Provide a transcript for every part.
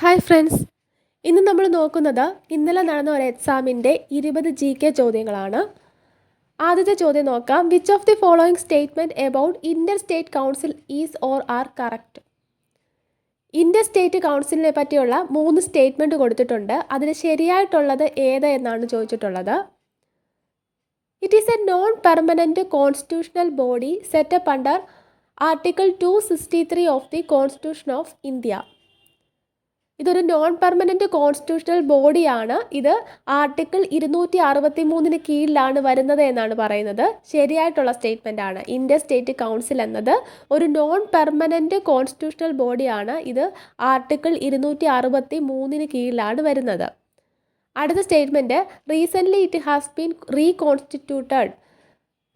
Hi friends ഇന്ന് നമ്മൾ നോക്കുന്നത് ഇന്നലെ നടന്ന ഒരു എക്സാമിന്റെ ഇരുപത് ജി കെ ചോദ്യങ്ങളാണ്. ആദ്യത്തെ ചോദ്യം നോക്കാം. Which of the following statement about inter state council is or are correct inter state കൗൺസിലിനെ പറ്റിയുള്ള മൂന്ന് സ്റ്റേറ്റ്മെന്റ് കൊടുത്തിട്ടുണ്ട്. അതിൽ ശരിയായിട്ടുള്ളത് ഏത് എന്നാണ് ചോദിച്ചിട്ടുള്ളത്. It is a non permanent constitutional body set up under article two sixty three of the constitution of India ഇതൊരു non permanent constitutional ബോഡിയാണ് ഇത് ആർട്ടിക്കിൾ ഇരുന്നൂറ്റി അറുപത്തി മൂന്നിന് കീഴിലാണ് വരുന്നത് എന്നാണ് പറയുന്നത്. ശരിയായിട്ടുള്ള സ്റ്റേറ്റ്മെന്റ് ആണ്. ഇന്ത്യ സ്റ്റേറ്റ് കൗൺസിൽ എന്നത് ഒരു നോൺ പെർമനന്റ് കോൺസ്റ്റിറ്റ്യൂഷണൽ ബോഡിയാണ് ഇത് ആർട്ടിക്കിൾ ഇരുന്നൂറ്റി അറുപത്തി മൂന്നിന് കീഴിലാണ് വരുന്നത്. അടുത്ത statement recently it has been reconstituted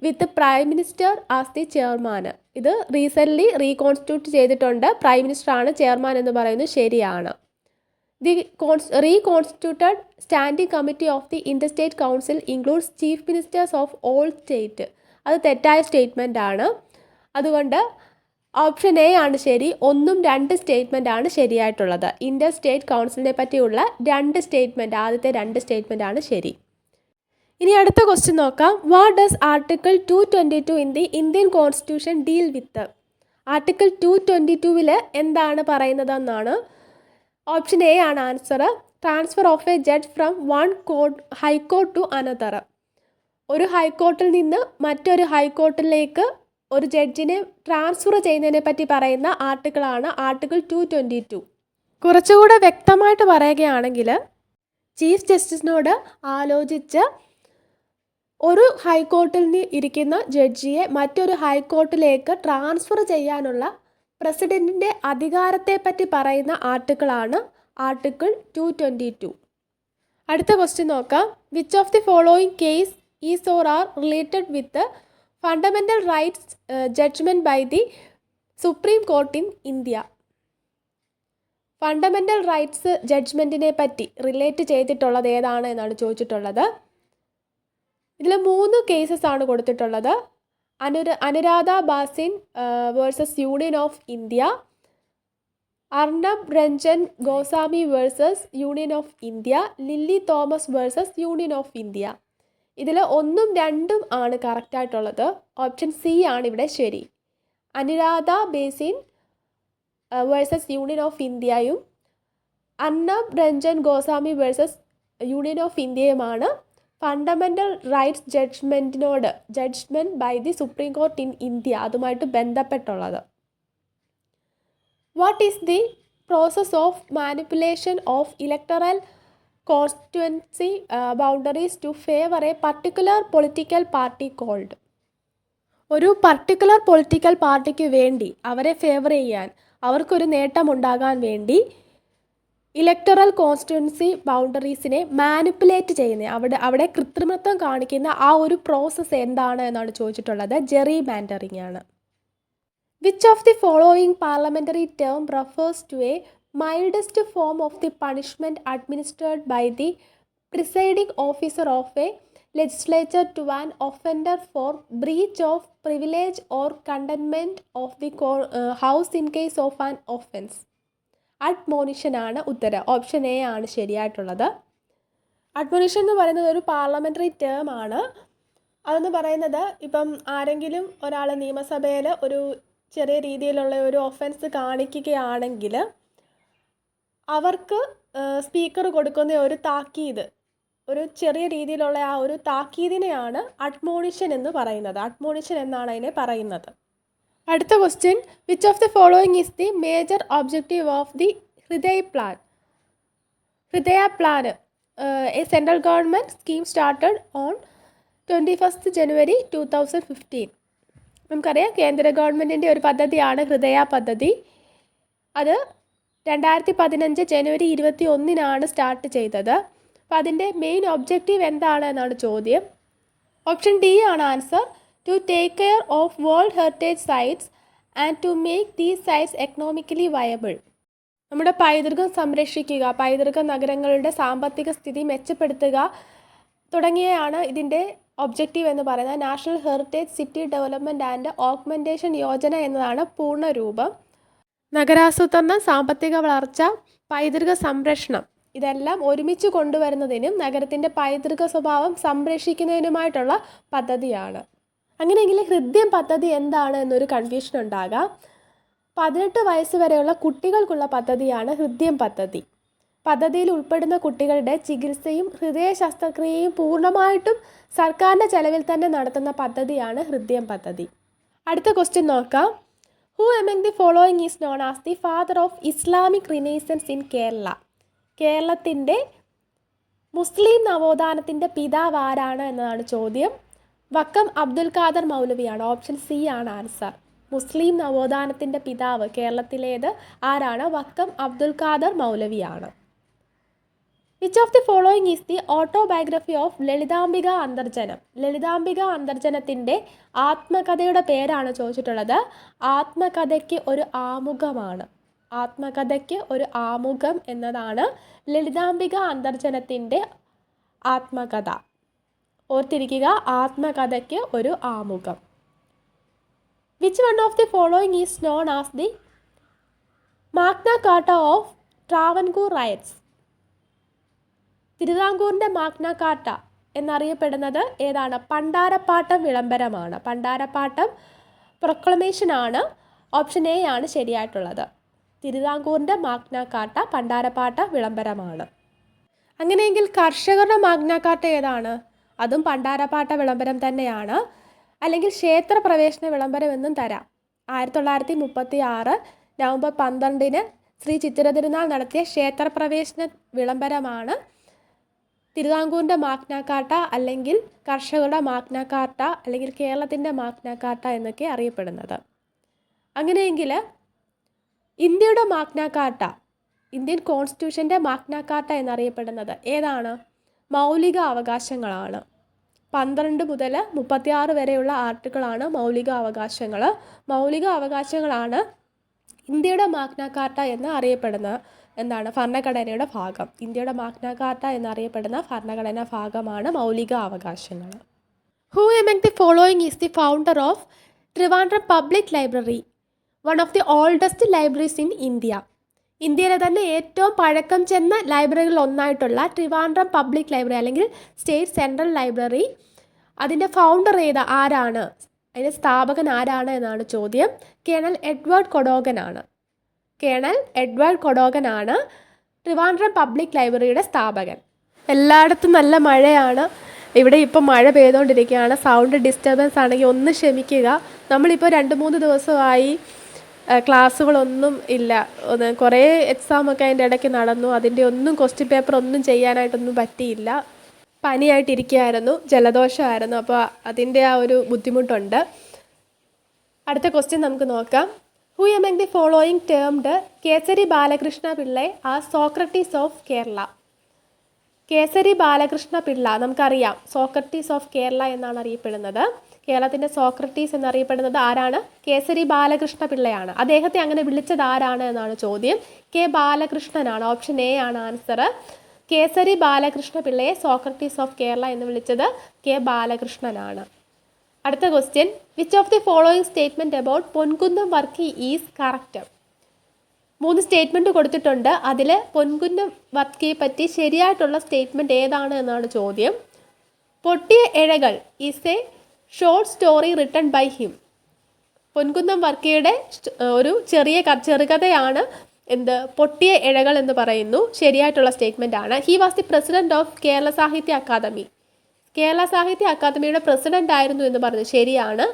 with prime minister as the chairman ഇത് റീസെന്റ്ലി റീകോൺസ്റ്റിറ്റ്യൂട്ട് ചെയ്തിട്ടുണ്ട്. പ്രൈം മിനിസ്റ്റർ ആണ് ചെയർമാൻ എന്ന് പറയുന്നത് ശരിയാണ്. The cons reconstituted standing committee of the interstate council includes chief ministers of all state അത് തെറ്റായ statement ആണ്. അതുകൊണ്ട് ഓപ്ഷൻ എ ആണ് ശരി. ഒന്നും രണ്ട് സ്റ്റേറ്റ്മെന്റ് ആണ് ശരിയായിട്ടുള്ളത്. ഇന്ത്യ സ്റ്റേറ്റ് കൗൺസിലിനെ പറ്റിയുള്ള രണ്ട് സ്റ്റേറ്റ്മെന്റ് ആദ്യത്തെ രണ്ട് സ്റ്റേറ്റ്മെന്റ് ആണ് ശരി. ഇനി അടുത്ത ക്വസ്റ്റ്യൻ നോക്കാം. What does article two twenty two in the Indian constitution deal with article two twenty ടുവിൽ എന്താണ് പറയുന്നതെന്നാണ്. ഓപ്ഷൻ എ ആണ് answer transfer of a judge from one court high court to another ഒരു ഹൈക്കോർട്ടിൽ നിന്ന് മറ്റൊരു ഹൈക്കോർട്ടിലേക്ക് ഒരു ജഡ്ജിനെ ട്രാൻസ്ഫർ ചെയ്യുന്നതിനെ പറ്റി പറയുന്ന ആർട്ടിക്കിളാണ് ആർട്ടിക്കിൾ ടു ട്വന്റി ടു കുറച്ചുകൂടെ വ്യക്തമായിട്ട് പറയുകയാണെങ്കിൽ ചീഫ് ജസ്റ്റിസിനോട് ആലോചിച്ച് ഒരു ഹൈക്കോർട്ടിൽ ഇരിക്കുന്ന ജഡ്ജിയെ മറ്റൊരു ഹൈക്കോർട്ടിലേക്ക് ട്രാൻസ്ഫർ ചെയ്യാനുള്ള പ്രസിഡന്റിന്റെ അധികാരത്തെപ്പറ്റി പറയുന്ന ആർട്ടിക്കിളാണ് ആർട്ടിക്കിൾ ടു ട്വന്റി ടു അടുത്ത ക്വസ്റ്റ്യൻ നോക്കാം. Which of the following case is or are related with fundamental rights judgment by the supreme court in India fundamental rights ജഡ്ജ്മെന്റിനെ പറ്റി റിലേറ്റ് ചെയ്തിട്ടുള്ളത് ഏതാണ് എന്നാണ് ചോദിച്ചിട്ടുള്ളത്. ഇതിൽ മൂന്ന് കേസസ് ആണ് കൊടുത്തിട്ടുള്ളത്. Anura Anuradha Bhasin versus union of India Arnab Ranjan Goswami versus union of India Lily Thomas versus union of India ഇതിൽ ഒന്നും രണ്ടും ആണ് കറക്റ്റായിട്ടുള്ളത് ഓപ്ഷൻ സി ആണ് ഇവിടെ ശരി. Anuradha Bhasin versus union of ഇന്ത്യയും Arnab Ranjan Goswami versus union of ഇന്ത്യയുമാണ് fundamental rights ജഡ്ജ്മെന്റിനോട് judgment by the supreme court in India അതുമായിട്ട് ബന്ധപ്പെട്ടുള്ളത്. What is the process of manipulation of electoral constituency boundaries to favour a particular political party called ഒരു particular political പാർട്ടിക്ക് വേണ്ടി അവരെ favour ചെയ്യാൻ അവർക്കൊരു നേട്ടമുണ്ടാകാൻ വേണ്ടി electoral constituency ബൗണ്ടറീസിനെ manipulate ചെയ്യുന്ന അവിടെ അവിടെ കൃത്രിമത്വം കാണിക്കുന്ന ആ ഒരു പ്രോസസ്സ് എന്താണ് എന്നാണ് ചോദിച്ചിട്ടുള്ളത്. ജെറി മാൻഡറിങ് ആണ്. Which of the following parliamentary term refers to a mildest form of the punishment administered by the presiding officer of a legislature to an offender for breach of privilege or contempt of the house in case of an offence admonition ആണ് ഉത്തരം. Option A ആണ് ശരിയായിട്ടുള്ളത്. Admonition എന്ന് പറയുന്നത് ഒരു parliamentary term ആണ്. അതെന്ന് പറയുന്നത് ഇപ്പം ആരെങ്കിലും ഒരാൾ നിയമസഭയിൽ ഒരു ചെറിയ രീതിയിലുള്ള ഒരു ഒഫൻസ് കാണിക്കുകയാണെങ്കിൽ അവർക്ക് സ്പീക്കർ കൊടുക്കുന്ന ഒരു താക്കീത് ഒരു ചെറിയ രീതിയിലുള്ള ആ ഒരു താക്കീതിനെയാണ് അഡ്മോണിഷൻ എന്ന് പറയുന്നത്. അഡ്മോണിഷൻ എന്നാണ് അതിനെ പറയുന്നത്. അടുത്ത question which of the following is the major objective of the Hriday plan Hriday plan a central government scheme started on twenty first January two thousand fifteen നമുക്കറിയാം കേന്ദ്ര ഗവൺമെന്റിന്റെ ഒരു പദ്ധതിയാണ് ഹൃദയ പദ്ധതി. അത് രണ്ടായിരത്തി പതിനഞ്ച് ജനുവരി ഇരുപത്തി ഒന്നിനാണ് സ്റ്റാർട്ട് ചെയ്തത്. അപ്പോൾ അതിന്റെ മെയിൻ ഒബ്ജക്റ്റീവ് എന്താണ് എന്നാണ് ചോദ്യം. ഓപ്ഷൻ ഡി ആണ് answer to take care of World Heritage Sites and to make these sites economically viable നമ്മുടെ പൈതൃകം സംരക്ഷിക്കുക പൈതൃക നഗരങ്ങളുടെ സാമ്പത്തിക സ്ഥിതി മെച്ചപ്പെടുത്തുക തുടങ്ങിയാണ് ഇതിന്റെ ഒബ്ജക്റ്റീവ് എന്ന് പറയുന്നത്. National heritage city development and augmentation Yojana എന്നതാണ് പൂർണ രൂപം നഗരാസൂത്രണം സാമ്പത്തിക വളർച്ച പൈതൃക സംരക്ഷണം ഇതെല്ലാം ഒരുമിച്ച് കൊണ്ടുവരുന്നതിനും നഗരത്തിന്റെ പൈതൃക സ്വഭാവം സംരക്ഷിക്കുന്നതിനുമായിട്ടുള്ള പദ്ധതിയാണ്. അങ്ങനെയെങ്കിൽ ഹൃദയം പദ്ധതി എന്താണ് എന്നൊരു കൺഫ്യൂഷൻ ഉണ്ടാകാം. പതിനെട്ട് വയസ്സ് വരെയുള്ള കുട്ടികൾക്കുള്ള പദ്ധതിയാണ് ഹൃദയം പദ്ധതി. പദ്ധതിയിൽ ഉൾപ്പെടുന്ന കുട്ടികളുടെ ചികിത്സയും ഹൃദയ ശസ്ത്രക്രിയയും പൂർണമായിട്ടും സർക്കാരിന്റെ ചെലവിൽ തന്നെ നടത്തുന്ന പദ്ധതിയാണ് ഹൃദയം പദ്ധതി. അടുത്ത ക്വസ്റ്റ്യൻ നോക്കാം. Who among the following is known as the father of Islamic renaissance in Kerala കേരളത്തിന്റെ മുസ്ലിം നവോത്ഥാനത്തിന്റെ പിതാവ് ആരാണ് എന്നതാണ് ചോദ്യം. വക്കം അബ്ദുൽ ഖാദർ മൗലവിയാണ്. ഓപ്ഷൻ സി ആണ് ആൻസർ. മുസ്ലിം നവോത്ഥാനത്തിന്റെ പിതാവ് കേരളത്തിലേത്? ആരാണ്? Vakkom Abdul Khader മൗലവിയാണ്. Which of the following is the autobiography of Lalithambika Antharjanam? Lalithambika അന്തർജനത്തിന്റെ ആത്മകഥയുടെ പേരാണ് ചോദിച്ചിട്ടുള്ളത്. ആത്മകഥയ്ക്ക് ഒരു ആമുഖമാണ്. ആത്മകഥയ്ക്ക് ഒരു ആമുഖം എന്നതാണ് ലളിതാംബിക അന്തർജനത്തിന്റെ ആത്മകഥ. ഓർത്തിരിക്കുക ആത്മകഥയ്ക്ക് ഒരു ആമുഖം. Which one of the following is known as the magna carta of Travancore ryots തിരുവിതാംകൂറിന്റെ മാഗ്ന കാട്ട എന്നറിയപ്പെടുന്നത് ഏതാണ്? പണ്ടാരപ്പാട്ടം വിളംബരമാണ്. പണ്ടാരപ്പാട്ടം പ്രൊക്ലമേഷനാണ് ഓപ്ഷൻ എ ആണ് ശരിയായിട്ടുള്ളത്. തിരുവിതാംകൂറിന്റെ മാഗ്ന കാട്ട പണ്ടാരപ്പാട്ട വിളംബരമാണ്. അങ്ങനെയെങ്കിൽ കർഷകരുടെ മാഗ്ന കാട്ട ഏതാണ്? അതും പണ്ടാരപ്പാട്ട വിളംബരം തന്നെയാണ്. അല്ലെങ്കിൽ ക്ഷേത്രപ്രവേശന വിളംബരം എന്നും തരാം. ആയിരത്തി തൊള്ളായിരത്തി മുപ്പത്തി ആറ് നവംബർ പന്ത്രണ്ടിന് ശ്രീ ചിത്തിര തിരുനാൾ നടത്തിയ ക്ഷേത്രപ്രവേശന വിളംബരമാണ്. തിരുവിതാംകൂറിന്റെ മാഗ്നാക്കാട്ട അല്ലെങ്കിൽ കർഷകരുടെ മാഗ്നാക്കാട്ട അല്ലെങ്കിൽ കേരളത്തിന്റെ മാഗ്നാക്കാട്ട എന്നൊക്കെ അറിയപ്പെടുന്നത്. അങ്ങനെയെങ്കിൽ ഇന്ത്യയുടെ മാഗ്നാക്കാട്ട ഇന്ത്യൻ കോൺസ്റ്റിറ്റ്യൂഷന്റെ മാഗ്നാക്കാട്ട എന്നറിയപ്പെടുന്നത് ഏതാണ്? മൗലിക അവകാശങ്ങളാണ് പന്ത്രണ്ട് മുതൽ മുപ്പത്തിയാറ് വരെയുള്ള ആർട്ടിക്കിളാണ് മൗലിക അവകാശങ്ങൾ മൗലിക അവകാശങ്ങളാണ് ഇന്ത്യയുടെ മാഗ്നാകാർട്ട എന്ന് അറിയപ്പെടുന്ന എന്താണ് ഭരണഘടനയുടെ ഭാഗം. ഇന്ത്യയുടെ മാഗ്നാകാർട്ട എന്നറിയപ്പെടുന്ന ഭരണഘടനാ ഭാഗമാണ് മൗലിക അവകാശങ്ങൾ who among the following is the founder of Trivandrum public library one of the oldest libraries in India ഇന്ത്യയിലെ തന്നെ ഏറ്റവും പഴക്കം ചെന്ന ലൈബ്രറികളിൽ ഒന്നായിട്ടുള്ള ട്രിവാൻഡ്രം പബ്ലിക് ലൈബ്രറി അല്ലെങ്കിൽ സ്റ്റേറ്റ് സെൻട്രൽ ലൈബ്രറി. അതിന്റെ ഫൗണ്ടർ ഏത്? ആരാണ്? അതിന്റെ സ്ഥാപകൻ ആരാണ് എന്നാണ് ചോദ്യം. കേണൽ എഡ്വേർഡ് കൊഡോഗനാണ് കേണൽ എഡ്വേർഡ് കൊഡോഗനാണ് ട്രിവാൻഡ്രം പബ്ലിക് ലൈബ്രറിയുടെ സ്ഥാപകൻ. എല്ലായിടത്തും നല്ല മഴയാണ്. ഇവിടെ ഇപ്പോൾ മഴ പെയ്തുകൊണ്ടിരിക്കുകയാണ്. സൗണ്ട് ഡിസ്റ്റർബൻസ് ആണെങ്കിൽ ഒന്ന് ക്ഷമിക്കുക. നമ്മളിപ്പോൾ രണ്ട് മൂന്ന് ദിവസമായി ക്ലാസ്സുകളൊന്നും ഇല്ല. ഒന്ന് കുറേ എക്സാമൊക്കെ അതിന്റെ ഇടയ്ക്ക് നടന്നു. അതിന്റെ ഒന്നും ക്വസ്റ്റ്യൻ പേപ്പർ ഒന്നും ചെയ്യാനായിട്ടൊന്നും പറ്റിയില്ല. പനിയായിട്ടിരിക്കുകയായിരുന്നു. ജലദോഷമായിരുന്നു. അപ്പോൾ അതിന്റെ ആ ഒരു ബുദ്ധിമുട്ടുണ്ട്. അടുത്ത ക്വസ്റ്റ്യൻ നമുക്ക് നോക്കാം. Who among the following termed Kesari Balakrishna Pillai a Socrates of Kerala Kesari Balakrishna Pillai നമുക്കറിയാം. സോക്രട്ടീസ് ഓഫ് കേരള എന്നാണ് അറിയപ്പെടുന്നത്. കേരളത്തിന്റെ സോക്രട്ടീസ് എന്നറിയപ്പെടുന്നത് ആരാണ്? കേസരി ബാലകൃഷ്ണ പിള്ളയാണ്. അദ്ദേഹത്തെ അങ്ങനെ വിളിച്ചത് ആരാണ് എന്നാണ് ചോദ്യം. കെ ബാലകൃഷ്ണനാണ്. ഓപ്ഷൻ എ ആണ് ആൻസർ. കേസരി ബാലകൃഷ്ണ പിള്ളയെ സോക്രട്ടീസ് ഓഫ് കേരള എന്ന് വിളിച്ചത് കെ ബാലകൃഷ്ണനാണ്. അടുത്ത question. Which of the following statement about Ponkunnam Varkey is correct? മൂന്ന് സ്റ്റേറ്റ്മെന്റ് കൊടുത്തിട്ടുണ്ട്. അതിൽ പൊൻകുന്നം വർക്കിയെ പറ്റി ശരിയായിട്ടുള്ള സ്റ്റേറ്റ്മെന്റ് ഏതാണ് എന്നാണ് ചോദ്യം. Pottiya Izhakal is a short story written by him Ponkunnam വർക്കിയുടെ ഒരു ചെറിയ ചെറുകഥയാണ് എന്ത് പൊട്ടിയ ഇഴകൾ എന്ന് പറയുന്നു. ശരിയായിട്ടുള്ള സ്റ്റേറ്റ്മെന്റ് ആണ്. He was the president of Kerala Sahitya Akademi Kerala സാഹിത്യ അക്കാദമിയുടെ പ്രസിഡന്റ് ആയിരുന്നു എന്ന് പറഞ്ഞു. ശരിയാണ്.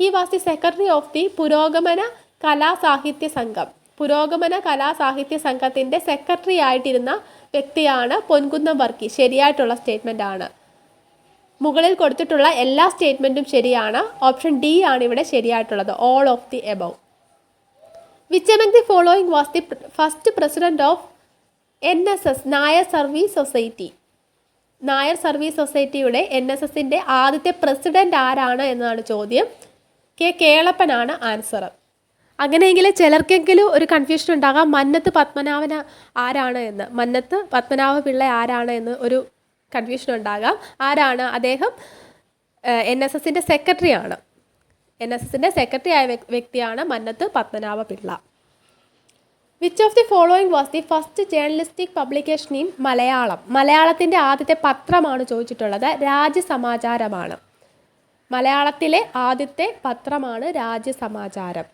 He was the secretary of the Purogamana Kalasahithya Sangham. പുരോഗമന കലാസാഹിത്യ സംഘത്തിന്റെ സെക്രട്ടറി ആയിട്ടിരുന്ന വ്യക്തിയാണ് പൊൻകുന്നം വർക്കി. ശരിയായിട്ടുള്ള സ്റ്റേറ്റ്മെന്റ് ആണ്. മുകളിൽ കൊടുത്തിട്ടുള്ള എല്ലാ സ്റ്റേറ്റ്മെന്റും ശരിയാണ്. ഓപ്ഷൻ ഡി ആണ് ഇവിടെ ശരിയായിട്ടുള്ളത്. All of the above which among the following was the first president of N S S Nair service society Nair service സൊസൈറ്റിയുടെ എൻ എസ് എസിന്റെ ആദ്യത്തെ പ്രസിഡന്റ് ആരാണ് എന്നതാണ് ചോദ്യം. കെ കേളപ്പനാണ് ആൻസർ അങ്ങനെയെങ്കിൽ ചിലർക്കെങ്കിലും ഒരു കൺഫ്യൂഷൻ ഉണ്ടാകാം. മന്നത്ത് പത്മനാഭന ആരാണ് എന്ന്. മന്നത്ത് പത്മനാഭ പിള്ള ആരാണ് എന്ന് ഒരു കൺഫ്യൂഷൻ ഉണ്ടാകാം. ആരാണ് അദ്ദേഹം? എൻ എസ് എസിന്റെ സെക്രട്ടറിയാണ്. എൻ എസ് എസിന്റെ സെക്രട്ടറി ആയ വ്യക്തിയാണ് Mannath Padmanabha Pillai which of the following was the first journalistic publication in Malayalam മലയാളത്തിന്റെ ആദ്യത്തെ പത്രമാണ് ചോദിച്ചിട്ടുള്ളത്. രാജ്യസമാചാരമാണ് മലയാളത്തിലെ ആദ്യത്തെ പത്രമാണ് രാജ്യസമാചാരം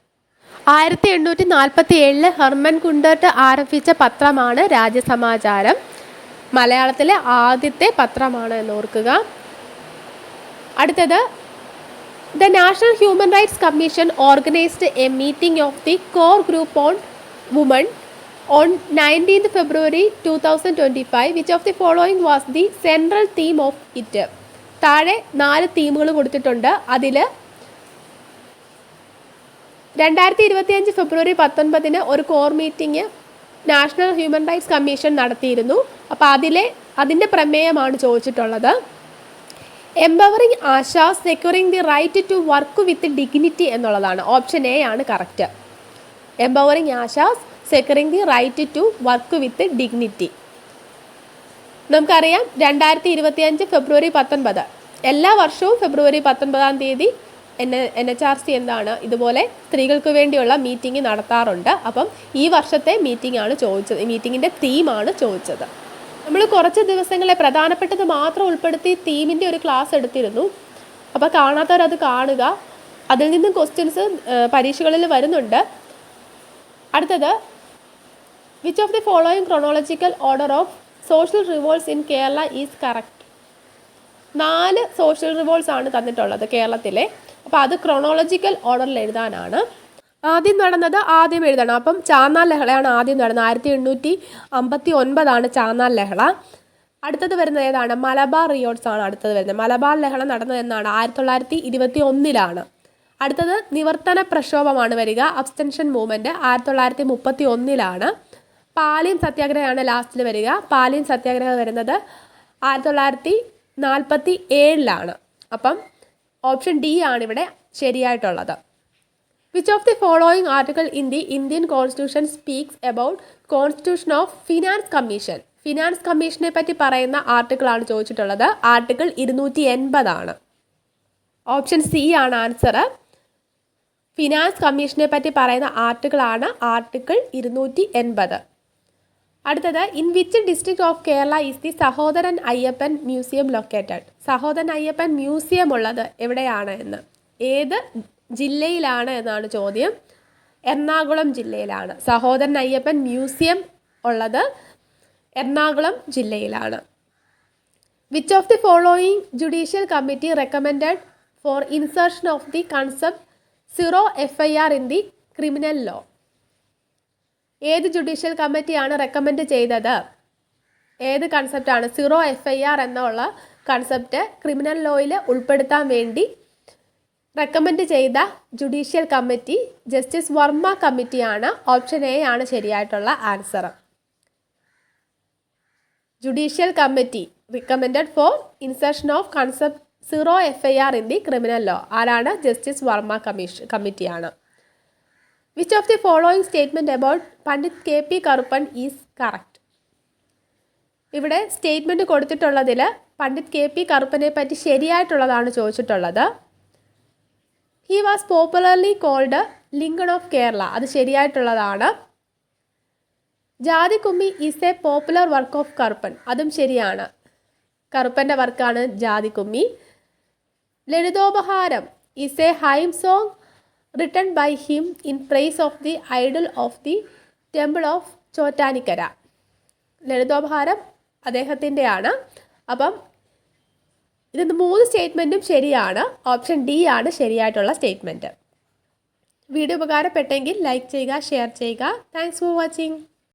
ആയിരത്തി എണ്ണൂറ്റി നാൽപ്പത്തി ഏഴിൽ ഹെർമൻ കുണ്ടർട്ട് ആരംഭിച്ച പത്രമാണ് രാജ്യസമാചാരം മലയാളത്തിലെ ആദ്യത്തെ പത്രമാണ് എന്ന് ഓർക്കുക അടുത്തത് the national human rights commission organised a meeting of the core group on women on nineteenth February two thousand twenty five which of the following was the central theme of it താഴെ നാല് തീമുകൾ കൊടുത്തിട്ടുണ്ട്. അതിൽ രണ്ടായിരത്തി ഇരുപത്തിയഞ്ച് ഫെബ്രുവരി പത്തൊൻപതിന് ഒരു core meeting national human rights commission നടത്തിയിരുന്നു. അപ്പോൾ അതിലെ അതിന്റെ പ്രമേയമാണ് ചോദിച്ചിട്ടുള്ളത്. Empowering ASHA securing the right to work with dignity എന്നുള്ളതാണ്. ഓപ്ഷൻ എ ആണ് correct. Empowering ASHAs securing the right to work with dignity. നമുക്കറിയാം രണ്ടായിരത്തി ഇരുപത്തിയഞ്ച് ഫെബ്രുവരി പത്തൊൻപത്. എല്ലാ വർഷവും ഫെബ്രുവരി പത്തൊൻപതാം തീയതി N N H R C എന്താണ് ഇതുപോലെ സ്ത്രീകൾക്ക് വേണ്ടിയുള്ള മീറ്റിംഗ് നടത്താറുണ്ട്. അപ്പം ഈ വർഷത്തെ മീറ്റിംഗ് ആണ് ചോദിച്ചത്. മീറ്റിങ്ങിന്റെ തീമാണ് ചോദിച്ചത്. നമ്മൾ കുറച്ച് ദിവസങ്ങളെ പ്രധാനപ്പെട്ടത് മാത്രം ഉൾപ്പെടുത്തി തീമിന്റെ ഒരു ക്ലാസ് എടുത്തിരുന്നു. അപ്പോൾ കാണാത്തവരത് കാണുക. അതിൽ നിന്നും ക്വസ്റ്റ്യൻസ് പരീക്ഷകളിൽ വരുന്നുണ്ട്. അടുത്തത് which of the following chronological order of social revolts in Kerala is correct നാല് സോഷ്യൽ റിവോൾസ് ആണ് തന്നിട്ടുള്ളത് കേരളത്തിലെ. അപ്പോൾ അത് ക്രോണോളജിക്കൽ ഓർഡറിൽ എഴുതാനാണ്. ആദ്യം നടന്നത് ആദ്യം എഴുതണം. അപ്പം ചാന്നാർ ലഹളയാണ് ആദ്യം നടന്നത്. ആയിരത്തി എണ്ണൂറ്റി അമ്പത്തി ഒൻപതാണ് ചാന്നാർ ലഹള. അടുത്തത് വരുന്നത് ഏതാണ്? മലബാർ റിയോട്ട്സ് ആണ് അടുത്തത് വരുന്നത്. മലബാർ ലഹള നടന്നത് എന്നാണ്. ആയിരത്തി തൊള്ളായിരത്തി ഇരുപത്തി ഒന്നിലാണ് അടുത്തത് നിവർത്തന പ്രക്ഷോഭമാണ് വരിക. അബ്സ്റ്റൻഷൻ മൂവ്മെന്റ് ആയിരത്തി തൊള്ളായിരത്തി മുപ്പത്തി ഒന്നിലാണ് പാലിയം സത്യാഗ്രഹമാണ് ലാസ്റ്റിൽ വരിക. പാലിയം സത്യാഗ്രഹം വരുന്നത് ആയിരത്തി തൊള്ളായിരത്തി നാൽപ്പത്തി ഏഴിലാണ് അപ്പം ഓപ്ഷൻ ഡി ആണ് ഇവിടെ ശരിയായിട്ടുള്ളത്. Which of the following article in the Indian constitution speaks about constitution of finance commission finance കമ്മീഷനെ പറ്റി പറയുന്ന ആർട്ടിക്കിളാണ് ചോദിച്ചിട്ടുള്ളത്. ആർട്ടിക്കിൾ ഇരുന്നൂറ്റി എൺപതാണ് ഓപ്ഷൻ സി ആണ് ആൻസർ ഫിനാൻസ് കമ്മീഷനെ പറ്റി പറയുന്ന ആർട്ടിക്കിളാണ് ആർട്ടിക്കിൾ ഇരുന്നൂറ്റി എൺപത് അടുത്തത് in which district of Kerala is the Sahodaran Ayyappan museum located സഹോദരൻ അയ്യപ്പൻ മ്യൂസിയം ഉള്ളത് എവിടെയാണ് എന്ന്. ഏത് ജില്ലയിലാണ് എന്നാണ് ചോദ്യം. എറണാകുളം ജില്ലയിലാണ്. സഹോദരൻ അയ്യപ്പൻ മ്യൂസിയം ഉള്ളത് എറണാകുളം ജില്ലയിലാണ്. Which of the following judicial committee recommended for insertion of the concept zero F I R in the criminal law ഏത് ജുഡീഷ്യൽ കമ്മിറ്റിയാണ് റെക്കമെൻഡ് ചെയ്തത്? ഏത് കൺസെപ്റ്റാണ് സീറോ എഫ് ഐ ആർ എന്നുള്ള കൺസെപ്റ്റ് ക്രിമിനൽ ലോയിൽ ഉൾപ്പെടുത്താൻ വേണ്ടി റെക്കമെൻഡ് ചെയ്ത ജുഡീഷ്യൽ കമ്മിറ്റി ജസ്റ്റിസ് വർമ്മ കമ്മിറ്റിയാണ് ഓപ്ഷൻ എ ആണ് ശരിയായിട്ടുള്ള answer judicial committee recommended for insertion of concept zero F I R in the criminal law ആരാണ്? ജസ്റ്റിസ് വർമ്മ കമ്മീഷൻ കമ്മിറ്റിയാണ്. Which of the following statement about Pandit K P Karuppan is correct ഇവിടെ statement കൊടുത്തിട്ടുള്ളതിൽ Pandit K P കറുപ്പനെ പറ്റി ശരിയായിട്ടുള്ളതാണ് ചോദിച്ചിട്ടുള്ളത്. He was popularly called Lincoln of Kerala അത് ശരിയായിട്ടുള്ളതാണ്. Jathikkummi is a popular work of Karuppan അതും ശരിയാണ്. കറുപ്പന്റെ വർക്കാണ് Jathikkummi. Lalithopaharam is a hymn song written by him in praise of the idol of the temple of Chottanikkara. Lalithopaharam അദ്ദേഹത്തിന്റെയാണ്. അപ്പം ഇത് മൂന്ന് സ്റ്റേറ്റ്മെന്റും ശരിയാണ്. ഓപ്ഷൻ ഡി ആണ് ശരിയായിട്ടുള്ള സ്റ്റേറ്റ്മെന്റ് വീഡിയോ ഉപകാരപ്പെട്ടെങ്കിൽ ലൈക്ക് ചെയ്യുക ഷെയർ ചെയ്യുക. Thanks for watching